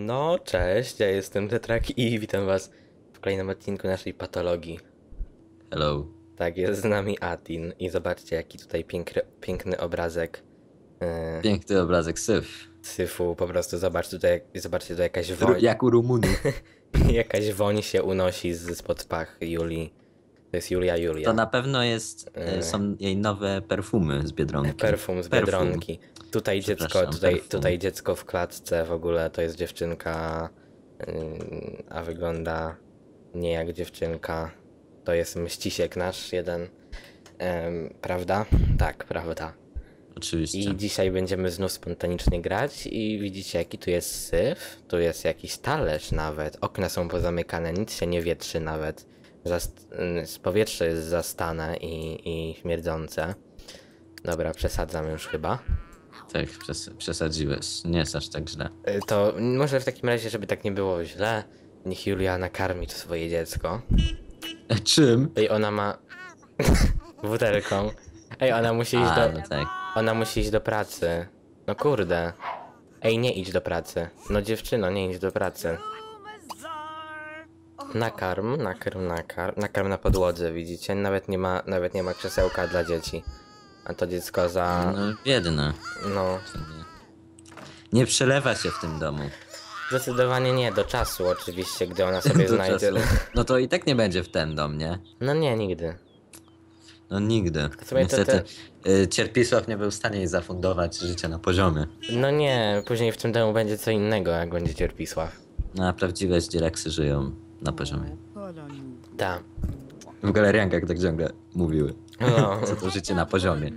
No, cześć, ja jestem Tetrak i witam was w kolejnym odcinku naszej patologii. Hello. Tak, jest z nami Atin i zobaczcie jaki tutaj piękny, piękny obrazek e, Piękny obrazek syf. syfu, po prostu zobacz tutaj, zobaczcie tu jakaś woń, Jak u Rumunów. jakaś woń się unosi z spod pach Julii. To jest Julia Julia. To na pewno jest, E. są jej nowe perfumy z Biedronki. Perfum z Perfum. Biedronki. Tutaj dziecko, tutaj, tutaj dziecko w klatce w ogóle to jest dziewczynka, a wygląda nie jak dziewczynka. To jest mścisiek nasz jeden, prawda? Tak, prawda. Oczywiście. I dzisiaj będziemy znów spontanicznie grać i widzicie jaki tu jest syf, tu jest jakiś talerz nawet, okna są pozamykane, nic się nie wietrzy nawet, Zast- powietrze jest zastane i, i śmierdzące. Dobra, przesadzam już chyba. Tak, przes przesadziłeś. Nie jest aż tak źle. Y, To może w takim razie, żeby tak nie było źle, niech Julia nakarmi to swoje dziecko. Czym? Ej, ona ma... butelką. Ej, ona musi iść A, do... no tak. Ona musi iść do pracy. No kurde. Ej, nie idź do pracy. No dziewczyno, nie idź do pracy. Nakarm, nakarm, nakarm. Nakarm na podłodze, widzicie? Nawet nie ma, nawet nie ma krzesełka dla dzieci. A to dziecko za... No, biedne. No, Nie przelewa się w tym domu. zdecydowanie nie, do czasu oczywiście, gdy ona sobie Do znajdzie. czasu. No to i tak nie będzie w ten dom, nie? No nie, nigdy. No nigdy. Niestety y, Cierpisław nie był w stanie jej zafundować życia na poziomie. No nie, później w tym domu będzie co innego, jak będzie Cierpisław. No a prawdziwe zdzieraksy żyją na poziomie. Tak. W galeriankach tak ciągle mówiły. No, Co to życie na poziomie.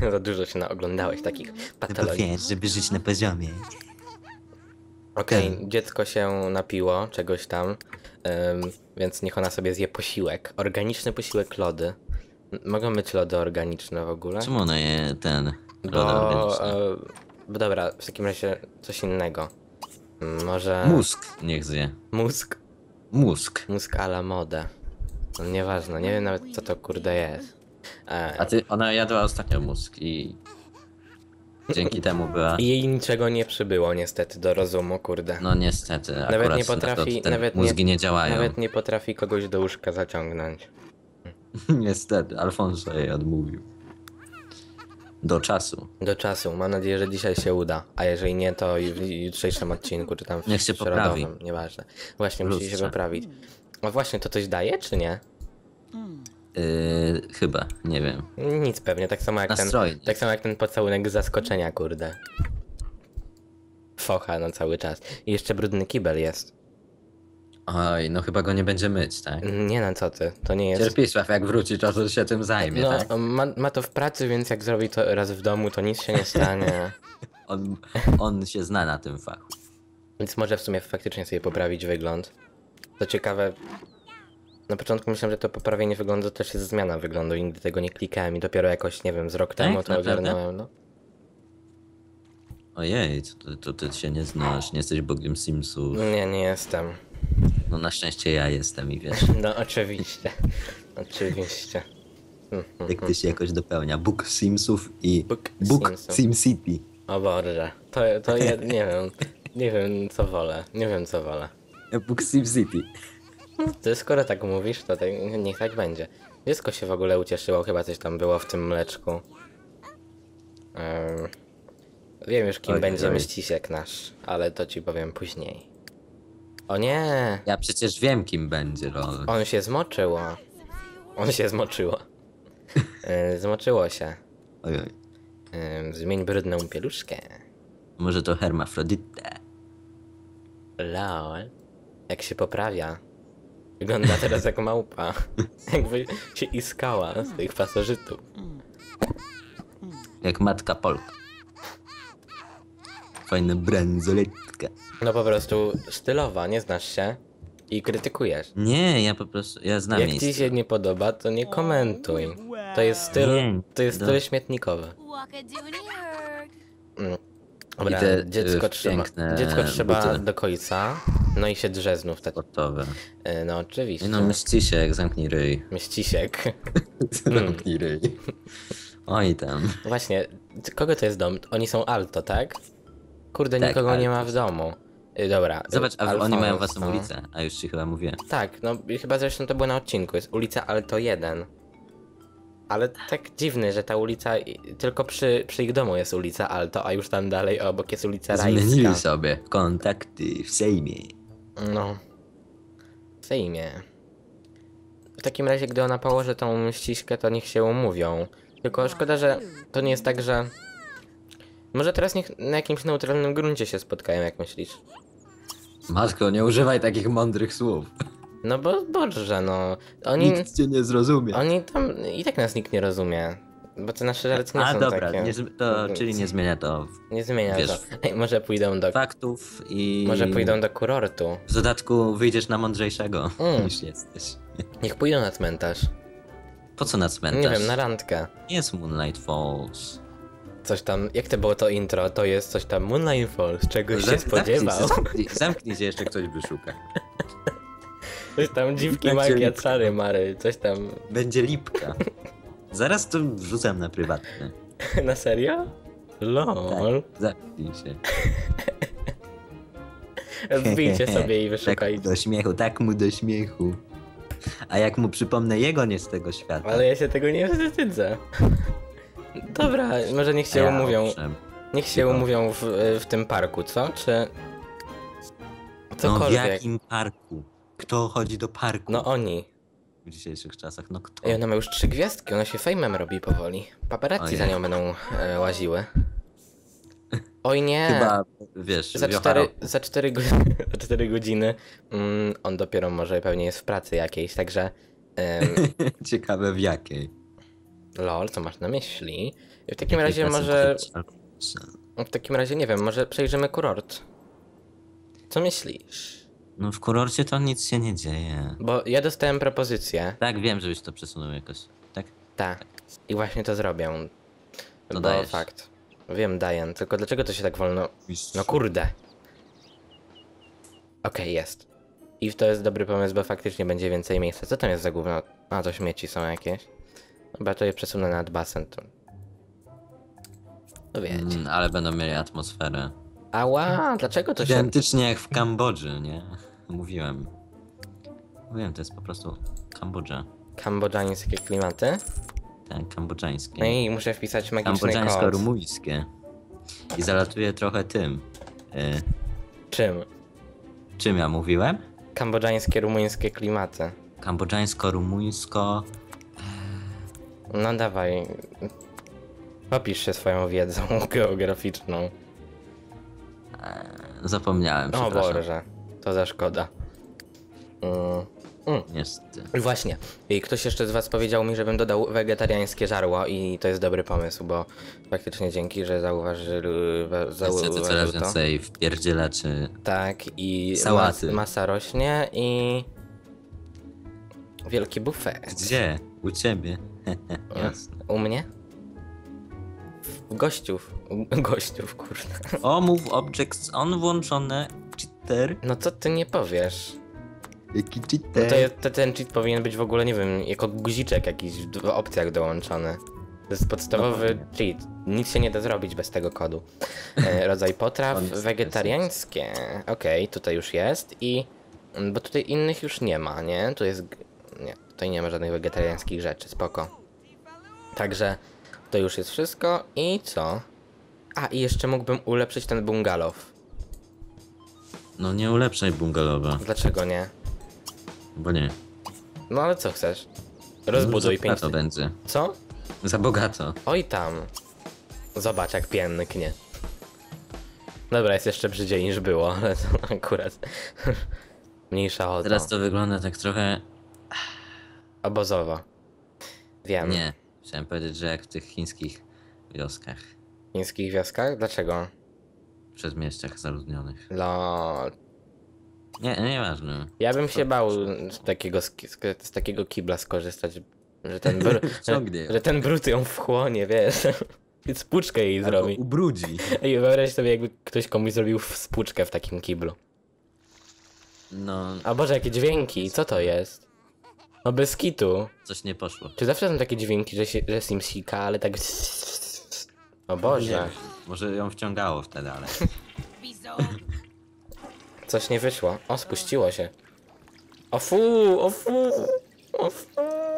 za dużo się naoglądałeś takich patologii. wiesz, żeby żyć na poziomie. Okej, dziecko się napiło czegoś tam, ym, więc niech ona sobie zje posiłek. Organiczny posiłek lody. Mogą być lody organiczne w ogóle? Czemu ona je ten lody Bo, organiczne? e, bo dobra, w takim razie coś innego. Mm, Może Mózg niech zje. mózg, Mózg. mózg a la modę. No nieważne, nie wiem nawet co to kurde jest. E, A ty, ona jadła ostatnio mózg i dzięki temu była. I jej niczego nie przybyło niestety do rozumu, kurde. No niestety, Nawet akurat nie potrafi- te nawet nie- mózgi nie, działają. Nawet nie potrafi kogoś do łóżka zaciągnąć. niestety, Alfonso jej odmówił. Do czasu. Do czasu. Mam nadzieję, że dzisiaj się uda. A jeżeli nie, to w jutrzejszym odcinku, czy tam w Niech się środowym, poprawi. Nieważne. Właśnie, musi się poprawić. A właśnie, to coś daje, czy nie? Yy, chyba, nie wiem. Nic pewnie, tak samo jak ten, Nastrojnik. tak samo jak ten pocałunek z zaskoczenia, kurde. Focha na cały czas. I jeszcze brudny kibel jest. Oj, no chyba go nie będzie myć, tak? Nie no, co ty, to nie jest... Cierpisław, jak wróci, to, to się tym zajmie, No, tak? ma, ma to w pracy, więc jak zrobi to raz w domu, to nic się nie stanie. On, on się zna na tym fachu. Więc może w sumie faktycznie sobie poprawić wygląd. To ciekawe. Na początku myślałem, że to poprawienie wyglądu to też jest zmiana wyglądu nigdy tego nie klikałem i dopiero jakoś, nie wiem, z rok Tak? temu to Naprawdę? ogarnąłem, no. Ojej, to, to ty się nie znasz, nie jesteś bogiem Simsów. Nie, nie jestem. No na szczęście ja jestem i wiesz, No oczywiście. Oczywiście. jak ty się jakoś dopełnia. Bóg Simsów i Bóg Bóg Simsów. SimCity. O Boże. To, to ja nie wiem. Nie wiem co wolę. Nie wiem co wolę. Bóg SimCity. Ty skoro tak mówisz, to tak, niech tak będzie. Dziecko się w ogóle ucieszyło, chyba coś tam było w tym mleczku. Em, wiem już kim Oj, będzie oj. mścisiek nasz, ale to ci powiem później. O nie! Ja przecież wiem kim będzie, lol. On się zmoczyło. On się zmoczyło. E, Zmoczyło się. Ojoj. Em, Zmień brudną pieluszkę. Może to hermafrodyta. Lol. Jak się poprawia. Wygląda teraz jak małpa. Jakby się iskała z tych pasożytów. Jak matka Polka. Fajna bransoletka. No po prostu stylowa, nie znasz się i krytykujesz. Nie, ja po prostu, ja znam Jak miejsce. ci się nie podoba, to nie komentuj. To jest styl, Nie, to jest do- styl śmietnikowy. Mm. Dobra, I te, dziecko y, trzeba, piękne dziecko trzeba buty. do końca, no i się drze znów tak. Gotowe. Y, No oczywiście. No mścisiek, zamknij ryj. Mścisiek. Zamknij ryj. Oj tam. Właśnie, kogo to jest dom? Oni są alto, tak? Kurde, Tak, nikogo ale nie ma w domu. Y, Dobra. Zobacz, a oni mają własną no. ulicę, a już ci chyba mówiłem. Tak, no chyba zresztą to było na odcinku. Jest ulica Alto 1. Ale tak dziwny, że ta ulica tylko przy, przy ich domu jest ulica Alto, a już tam dalej obok jest ulica Zmienili Rajska. sobie kontakty w Sejmie. No. W Sejmie. W takim razie, gdy ona położy tą ściśkę, to niech się umówią. Tylko szkoda, że to nie jest tak, że... Może teraz niech na jakimś neutralnym gruncie się spotkają, jak myślisz? Matko, nie używaj takich mądrych słów. No bo Boże, no. Oni, Nikt cię nie zrozumie. oni tam... I tak nas nikt nie rozumie. Bo te nasze żarty nie A są dobra, takie... nie, to, czyli nie zmienia to Nie zmienia Wiesz. to. Ej, może pójdą do... faktów i... Może pójdą do kurortu. W dodatku wyjdziesz na mądrzejszego Mm. niż jesteś. Niech pójdą na cmentarz. Po co na Nie cmentarz? wiem, na randkę. Nie jest Moonlight Falls. Coś tam, jak to było to intro? To jest coś tam Moonlight Falls, czegoś się spodziewał. Zamknij, zamknij się, jeszcze ktoś wyszuka. Coś tam dziwki Będzie magia, lipka. czary mary, coś tam. Będzie lipka. Zaraz to wrzucam na prywatne. Na serio? LOL. Tak, zamknij się. Wbijcie sobie i Tak wyszukajcie. mu do śmiechu, tak mu do śmiechu. A jak mu przypomnę jego nie z tego świata. Ale ja się tego nie wstydzę. Dobra, może niech się ja umówią. owszem. Niech się umówią w, w tym parku, co? Czy. No w Cokolwiek. jakim parku? Kto chodzi do parku No oni. w dzisiejszych czasach? No kto? Ej, ona ma już trzy gwiazdki, ona się fejmem robi powoli. Paparazzi za nią będą e, łaziły. Oj nie. Chyba, wiesz, Za cztery, za, cztery, za cztery godziny mm, on dopiero może pewnie jest w pracy jakiejś, także em, Ciekawe w jakiej. Lol, co masz na myśli? W takim Jakiej razie może, w takim razie nie wiem, może przejrzymy kurort. Co myślisz? No w kurorcie to nic się nie dzieje. Bo ja dostałem propozycję, Tak, wiem, żebyś to przesunął jakoś. Tak? tak, i właśnie to zrobię. To bo dajesz. fakt. Wiem, daję, tylko dlaczego to się tak wolno... No kurde. Okej, jest. I to jest dobry pomysł, bo faktycznie będzie więcej miejsca. Co tam jest za gówno? A, to śmieci są jakieś. Chyba to je przesunę nad basen. To... No wiecie. Mm, ale będą mieli atmosferę. Ała, dlaczego to się... Identycznie jak w Kambodży, nie? Mówiłem. Mówiłem, to jest po prostu Kambodża. Kambodżańskie klimaty? Tak, kambodżańskie. No i muszę wpisać magiczny. Kambodżańsko-rumuńskie. I zalatuje trochę tym. Y, Czym? czym ja mówiłem? Kambodżańskie, rumuńskie klimaty. Kambodżańsko-rumuńsko. No dawaj. Popisz się swoją wiedzą geograficzną. Zapomniałem, O przepraszam. Boże, to za szkoda. Mm. Mm. Niestety. Właśnie. I ktoś jeszcze z was powiedział mi, żebym dodał wegetariańskie żarło i to jest dobry pomysł, bo faktycznie dzięki, że zauważyli coraz zauważył to. więcej wpierdzielaczy. Tak, i Sałaty. Mas masa rośnie i wielki bufet. Gdzie? U ciebie. Jasne. U mnie? W gościów. U gościów, kurde. O, move objects on włączone. Cheater. No co ty nie powiesz? Jaki No cheater? to jest, to ten cheat powinien być w ogóle, nie wiem, jako guziczek jakiś w opcjach dołączony. To jest podstawowy No cheat. Nic się nie da zrobić bez tego kodu. E, rodzaj potraw wegetariańskie. Okej, tutaj już jest i... Bo tutaj innych już nie ma, nie? Tu jest... tutaj nie ma żadnych wegetariańskich rzeczy, spoko. Także to już jest wszystko i co? A, i jeszcze mógłbym ulepszyć ten bungalow. No nie ulepszaj bungalowa, Dlaczego nie? bo nie. No ale co chcesz? Rozbuduj Za pięć... bogato będzie. Co? Za bogato. Oj tam. Zobacz jak pięknie. Dobra, jest jeszcze brzydziej niż było, ale to akurat mniejsza o to. Teraz to wygląda tak trochę... Obozowo. Wiem. Nie. Chciałem powiedzieć, że jak w tych chińskich wioskach. Chińskich wioskach? Dlaczego? Przedmieściach zaludnionych. No, Nie, nieważne. ja bym się bał z takiego, z takiego kibla skorzystać, że ten, br ją. że ten brud ją wchłonie, wiesz. I Spłuczkę jej zrobi. ubrudzi. Ej, wyobraź sobie, jakby ktoś komuś zrobił spłuczkę w takim kiblu. No, A Boże, jakie dźwięki, co to jest? No bez kitu. coś nie poszło. Czy zawsze są takie dźwięki, że, się, że Sim sika, ale tak... O Boże. Może ją wciągało wtedy, ale... Coś nie wyszło. O, spuściło się. O fu, o fu, o fu.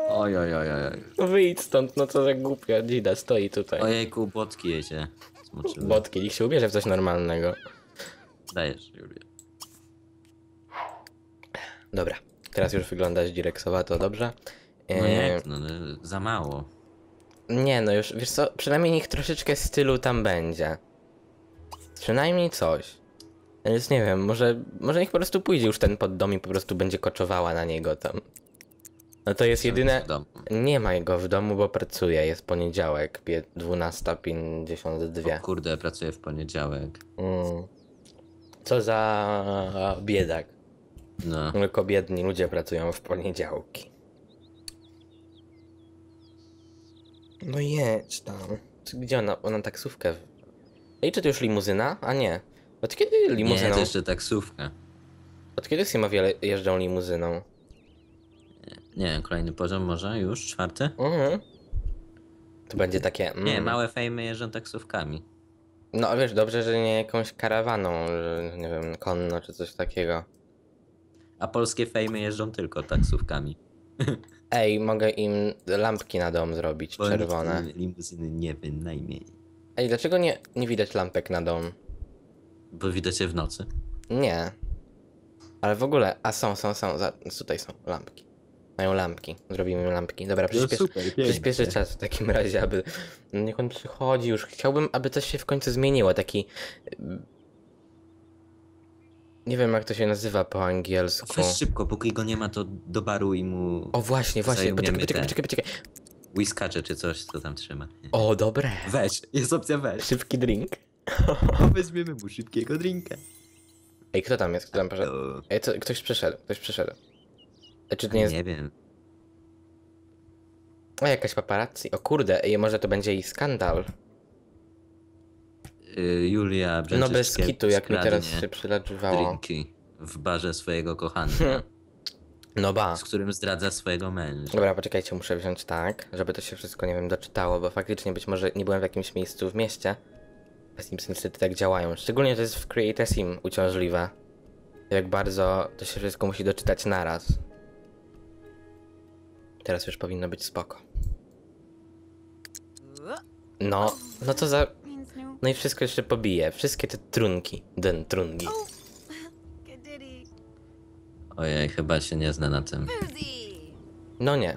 Oj, oj, oj, oj. Wyjdź stąd, no co za głupia dzida stoi tutaj. Ojejku, botki jedzie. Zmoczyły. Botki, niech się ubierze w coś normalnego. Dajesz, Julia. Dobra, teraz już wyglądasz direksowato, dobrze? No E, jak, no, no, za mało. Nie, no już, wiesz co, przynajmniej niech troszeczkę stylu tam będzie. Przynajmniej coś. Więc nie wiem, może, może niech po prostu pójdzie już ten pod dom i po prostu będzie koczowała na niego tam. No to jest jedyne... Nie ma go w domu, bo pracuje, jest poniedziałek, pie- 12.52. O kurde, pracuję w poniedziałek. Mm. Co za biedak. No. Tylko biedni ludzie pracują w poniedziałki. No jedź tam. Gdzie ona? Ona taksówkę. Ej, czy to już limuzyna? A nie. Od kiedy Nie, limuzyną? to jeszcze taksówka. Od kiedy Simowie jeżdżą limuzyną? Nie wiem, kolejny poziom może? Już? Czwarty? Mhm. To będzie takie. Mm. Nie, małe fejmy jeżdżą taksówkami. No wiesz, dobrze, że nie jakąś karawaną, że nie wiem, konno czy coś takiego. A polskie fejmy jeżdżą tylko taksówkami. Ej, mogę im lampki na dom zrobić, Bo czerwone. nikt limuzyny nie wynajmie. Ej, dlaczego nie, nie widać lampek na dom? Bo widać je w nocy. Nie. Ale w ogóle, a są, są, są, za, tutaj są lampki. Mają lampki, zrobimy im lampki. Dobra, przyspiesz, przyspieszy czas w takim razie, aby... No niech on przychodzi już. Chciałbym, aby coś się w końcu zmieniło, taki... Nie wiem jak to się nazywa po angielsku. Weź szybko, póki go nie ma, to do baru i mu O właśnie, właśnie, poczekaj, poczekaj, poczekaj, poczekaj. whiskacze czy coś, co tam trzyma. O, dobre. Weź, jest opcja weź. Szybki drink. Weźmiemy mu szybkiego drinka. Ej, kto tam jest? Kto tam poszedł? Ej, co, ktoś przyszedł, ktoś przyszedł. Czy to nie jest... Nie wiem. O, jakaś paparazzi. O kurde, ej, może to będzie jej skandal. Y, Julia No bez kitu, jak mi teraz się przylaczywało. drinki w barze swojego kochanka, No ba. z którym zdradza swojego męża. Dobra, poczekajcie, muszę wziąć tak, żeby to się wszystko, nie wiem, doczytało, bo faktycznie być może nie byłem w jakimś miejscu w mieście. A Sims niestety tak działają. Szczególnie to jest w Create a Sim uciążliwe. Jak bardzo to się wszystko musi doczytać naraz. Teraz już powinno być spoko. No, no to za... No i wszystko jeszcze pobije. Wszystkie te trunki. Den trunki. Ojej, chyba się nie zna na tym. No nie.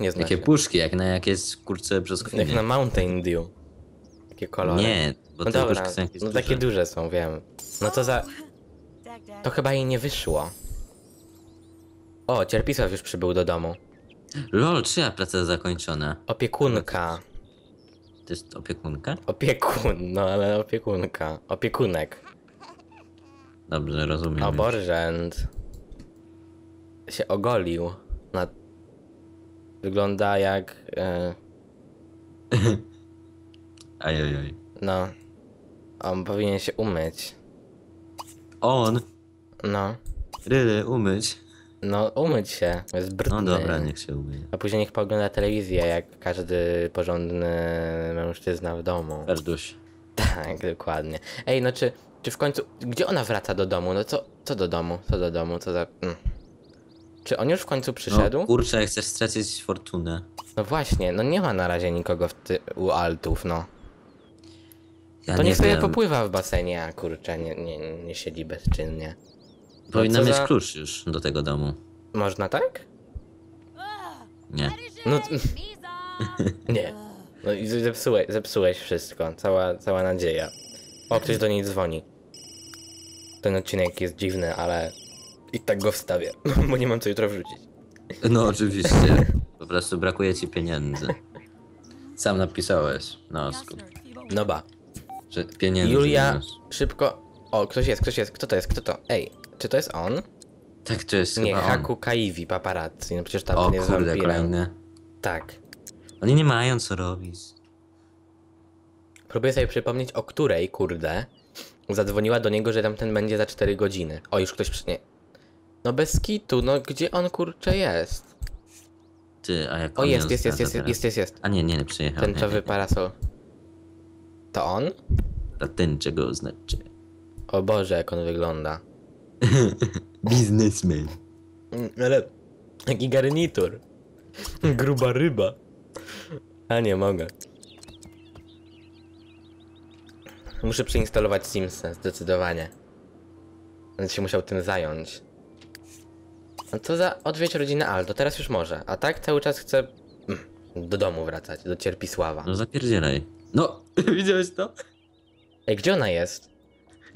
Nie znam Jakie się. puszki, jak na jakieś kurcze Jak brzoskwinie. na Mountain Dew. Takie kolory. Nie, bo No te dobra, puszki są jakieś no duże. takie duże są, wiem. No to za... To chyba jej nie wyszło. O, Cierpisław już przybył do domu. Lol, czyja praca zakończona? Opiekunka. To jest opiekunka? Opiekun, no ale opiekunka. Opiekunek. Dobrze, rozumiem. O, już. Bożent. Się ogolił. Na... Wygląda jak... E, Ajajaj. no... On powinien się umyć. On! No. Ryry, umyć. No, umyć się. Jest brudny. No dobra, niech się umyje. A później niech poogląda telewizję, jak każdy porządny mężczyzna w domu. Ferduś. Tak, dokładnie. Ej, no czy, czy w końcu. Gdzie ona wraca do domu? No co, co do domu? Co do domu? Co za. Mm. Czy on już w końcu przyszedł? No, No, kurczę, chcesz stracić fortunę. właśnie, no nie ma na razie nikogo w ty, u altów, no. Ja To nie niech sobie popływa w basenie, a kurczę, nie, nie, nie siedzi bezczynnie. Powinna mieć za- klucz już do tego domu. Można tak? Nie. No, nie. No i zepsułeś, zepsułeś wszystko. Cała, cała nadzieja. O, ktoś do niej dzwoni. Ten odcinek jest dziwny, ale i tak go wstawię, bo nie mam co jutro wrzucić. No oczywiście. Po prostu brakuje ci pieniędzy. Sam napisałeś na osku, No ba. że pieniędzy Julia, szybko. O, ktoś jest, ktoś jest. Kto to jest? Kto to? Ej, czy to jest on? Tak, to jest Nie, chyba on. Haku Kaiwi, paparazzi. No przecież tam O jest kurde, wampirem. kolejny. Tak. Oni nie mają co robić. Próbuję sobie przypomnieć, o której, kurde, zadzwoniła do niego, że tamten będzie za 4 godziny. O, już ktoś przy... Nie. No bez kitu, no gdzie on, kurczę, jest? Ty, a jak O, on jest, ją jest, jest, zdradza jest, teraz? jest, jest, jest. A nie, nie, nie przyjechał. Tęczowy nie, parasol. To on? nie. Tęczego znaczy. O Boże, jak on wygląda. Biznesmen. Mm, Ale jaki garnitur. Gruba ryba. A nie mogę. Muszę przeinstalować Simsa, zdecydowanie. Będę się musiał tym zająć. No to za odwiedź rodzinę Aldo, teraz już może. A tak cały czas chcę mm, do domu wracać, do Cierpisława. No zapierdzielaj. No, widziałeś to? Ej, gdzie ona jest?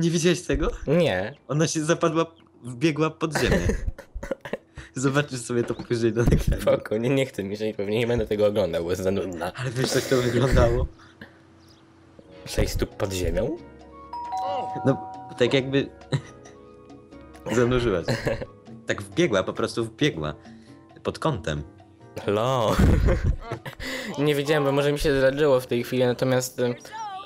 Nie widziałeś tego? Nie. Ona się zapadła, wbiegła pod ziemię. Zobaczysz sobie to później do nagrania. Spoko, nie, nie chcę mi się pewnie nie będę tego oglądał, bo jest za nudna. Ale wiesz jak to wyglądało? Sześć stóp pod ziemią? No, tak jakby... Zanurzyła się. Tak wbiegła, po prostu wbiegła. Pod kątem. Lo. nie wiedziałem, bo może mi się zdarzyło w tej chwili, natomiast...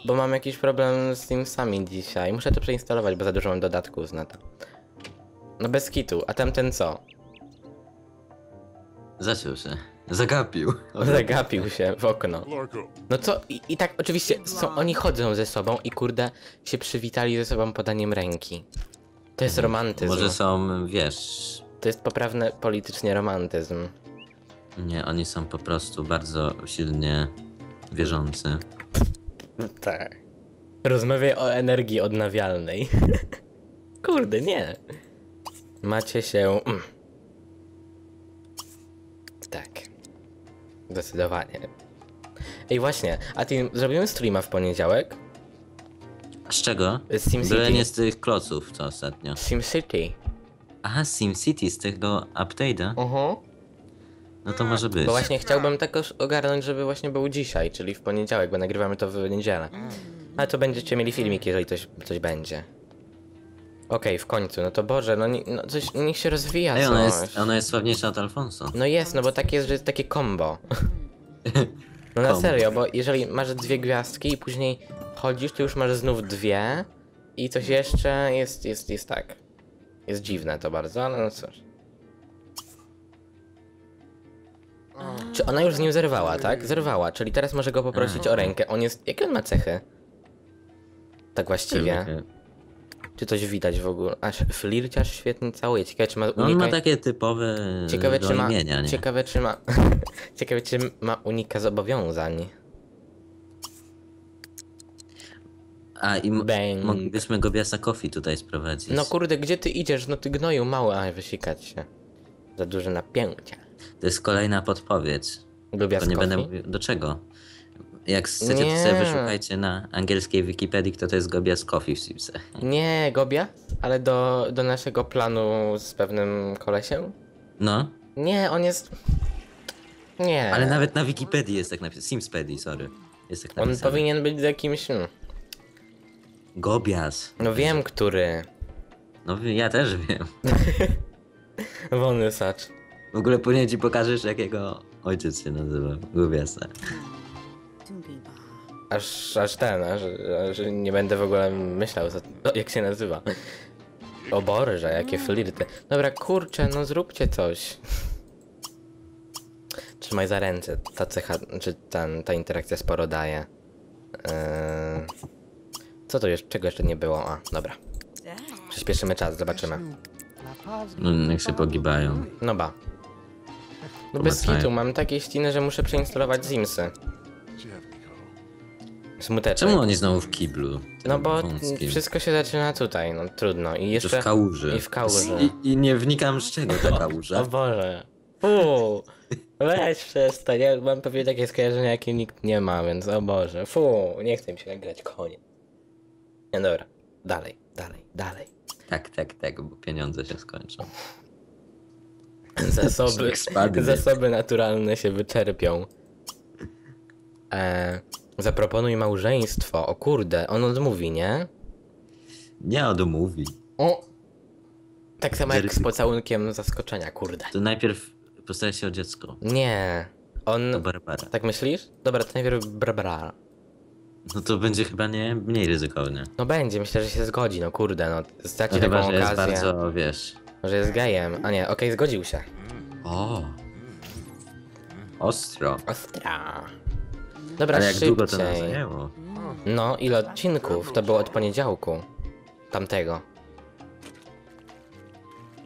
Bo mam jakiś problem z Simsami dzisiaj. Muszę to przeinstalować, bo za dużo mam dodatków na to. No bez kitu, a tamten co? Zaciął się. Zagapił. Zagapił się w okno. No co? I, i tak oczywiście są, oni chodzą ze sobą i kurde się przywitali ze sobą podaniem ręki. To jest romantyzm. Może są, wiesz... To jest poprawny politycznie romantyzm. Nie, oni są po prostu bardzo silnie wierzący. Tak. Rozmawiaj o energii odnawialnej. Kurde, nie. Macie się. Mm. Tak. Zdecydowanie. Ej, właśnie, a ty zrobimy streama w poniedziałek? Z czego? Z SimCity. Byle nie z tych kloców, co ostatnio. SimCity. Aha, SimCity z tego update'a? Uh-huh. No to może być. Bo właśnie chciałbym takoż ogarnąć, żeby właśnie był dzisiaj, czyli w poniedziałek, bo nagrywamy to w niedzielę. Ale to będziecie mieli filmik, jeżeli coś, coś będzie. Okej, w końcu, no to Boże, no, ni- no coś, niech się rozwija Ej, coś. ona jest, ona jest sławniejsza od Alfonso. No jest, no bo tak jest, że jest takie combo. No na Combo. serio, bo jeżeli masz dwie gwiazdki i później chodzisz, to już masz znów dwie i coś jeszcze jest, jest, jest tak. Jest dziwne to bardzo, ale no cóż. Czy ona już z nim zerwała, tak? Zerwała, czyli teraz może go poprosić o rękę. On jest. Jakie on ma cechy? Tak właściwie. Czy coś widać w ogóle? Aż flirciarz świetnie całuje. Ciekawe, czy ma No on ma takie typowe Ciekawe, czy ma. imienia, nie? Ciekawe, czy ma. Ciekawe, czy ma unika zobowiązań. A i Bang. moglibyśmy go Biasa Coffee tutaj sprowadzić. No kurde, gdzie ty idziesz? No ty gnoju mały, a wysikać się. Za duże napięcia. To jest kolejna podpowiedź. Lubię To nie będę mówił. Do czego? Jak chcecie, Nie. to sobie wyszukajcie na angielskiej Wikipedii, kto to jest Gobias Coffee w Simsach. Nie, Gobia, ale do, do naszego planu z pewnym kolesiem? No, Nie, on jest. Nie. ale nawet na Wikipedii jest tak napisane. Simspedii, sorry. Jest tak On napisane. powinien być z jakimś. hmm, Gobias. No wiem, który. No ja też wiem. Wolny sacz. W ogóle później ci pokażesz, jakiego ojciec się nazywa. Gobiasa. Aż, aż ten, aż, aż nie będę w ogóle myślał, co, jak się nazywa. O Boże, jakie flirty. Dobra, kurczę, no zróbcie coś. Trzymaj za ręce. Ta cecha, czy ten, ta interakcja sporo daje. Eee, co to jeszcze, czego jeszcze nie było? A, dobra. Przyspieszymy czas, zobaczymy. No, niech się pogibają. No ba. No bez kitu, mam takie ściny, że muszę przeinstalować Zimsy. Smuteczek. Czemu oni znowu w kiblu? No bo Wąskim? wszystko się zaczyna tutaj, no trudno. I Czy jeszcze... w kałuży. I w kałuży. I, I nie wnikam z czego ta O kałuża. Boże. Fu. Weź przestań, ja mam pewnie takie skojarzenia, jakie nikt nie ma, więc o Boże. Fu, nie chcę mi się nagrać, koniec. Nie, dobra. Dalej, dalej, dalej. Tak, tak, tak, bo pieniądze się skończą. Zasoby, zasoby naturalne się wyczerpią. E, zaproponuj małżeństwo. O kurde, on odmówi, nie? Nie odmówi. O! Tak samo jak z pocałunkiem zaskoczenia, kurde. To najpierw postaraj się o dziecko. Nie. On... To Barbara. Tak myślisz? Dobra, to najpierw Barbara. No to będzie chyba nie mniej ryzykownie. No będzie, myślę, że się zgodzi, no kurde, no. Straci No taką chyba, że jest okazję, bardzo, wiesz... że jest gejem. A nie, okej, zgodził się. O. Ostro. Ostra. Dobra, Ale jak szybciej. długo to nam zajęło? No, ile odcinków? To było od poniedziałku. tamtego.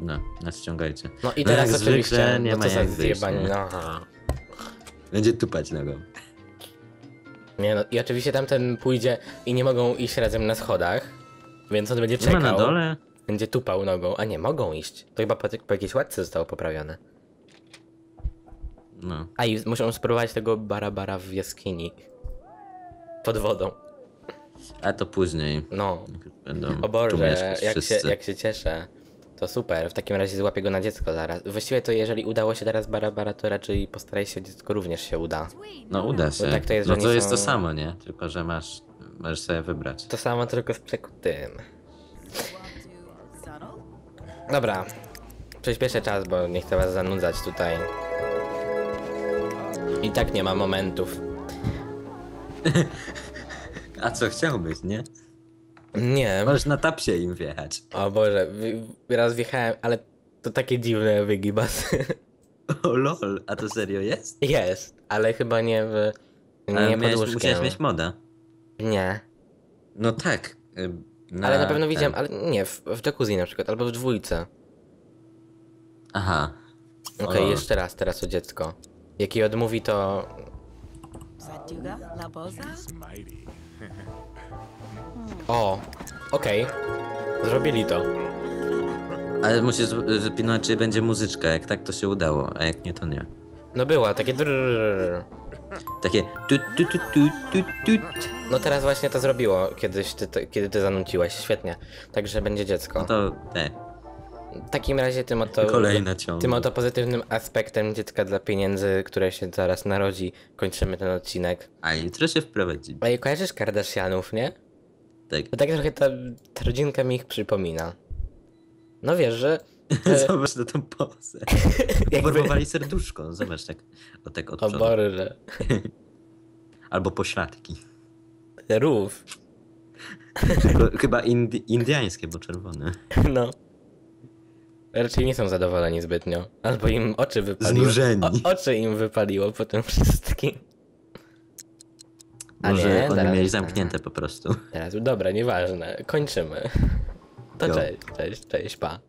No, nadciągajcie. No i No teraz jak oczywiście, zwykle nie no ma co za jak wyjść, zjebanie, nie? no. Będzie tupać nogą. Nie no, i oczywiście tamten pójdzie i nie mogą iść razem na schodach, więc on będzie Nie ma czekał, na dole? Będzie tupał nogą, a nie, mogą iść. To chyba po, po jakiejś łatce zostało poprawione. No. A i muszą spróbować tego barabara w jaskini. Pod wodą. A to później. No. Będą O Boże, jak się, jak się cieszę. To super, w takim razie złapię go na dziecko zaraz. Właściwie to jeżeli udało się teraz barabara, to raczej postaraj się dziecko również się uda. No uda się. tak to jest, no to jest to są- samo, nie? Tylko, że masz... Możesz sobie wybrać. To samo tylko z przekutym. Dobra, przyspieszę czas, bo nie chcę was zanudzać tutaj. I tak nie ma momentów. A co chciałbyś, nie? Nie, Możesz na tapsie im wjechać. o Boże, raz wjechałem, ale to takie dziwne wygibasy. O lol, a to serio jest? Jest, ale chyba nie w... Ale Nie pod miałeś, musiałeś mieć moda. Nie, No tak. Y, ale na pewno ten. widziałem, ale nie, w, w jacuzzi na przykład, albo w dwójce. Aha. Okej, O. jeszcze raz, teraz o dziecko. Jak jej odmówi, to... O, okej. Zrobili to. Ale musisz zapinać, czy będzie muzyczka. Jak tak, to się udało, a jak nie, to nie. No była, takie drrrr. Takie tu tu tu tu tu tu. No teraz właśnie to zrobiło, kiedyś ty, ty, kiedy ty zanuciłeś, świetnie. Także będzie dziecko. No to te. W takim razie tym oto... Kolejna ciąg. Tym oto pozytywnym aspektem dziecka dla pieniędzy, które się zaraz narodzi, kończymy ten odcinek. A jutro się wprowadzi. A i kojarzysz Kardashianów, nie? Tak. To tak trochę ta, ta rodzinka mi ich przypomina. No wiesz, że... e, Zobacz na tą pozę. Formowali serduszko. Zobacz tak. O tak od przodu. Boże. Albo pośladki. Rów. Tylko Chyba indi indiańskie, bo czerwone. No. Raczej nie są zadowoleni zbytnio. Albo im oczy wypaliło. Znużeni. O, oczy im wypaliło po tym wszystkim. A Może nie, oni zaraz- mieli zamknięte po prostu. Teraz, dobra, nieważne. Kończymy. To cześć, cześć, cześć, pa.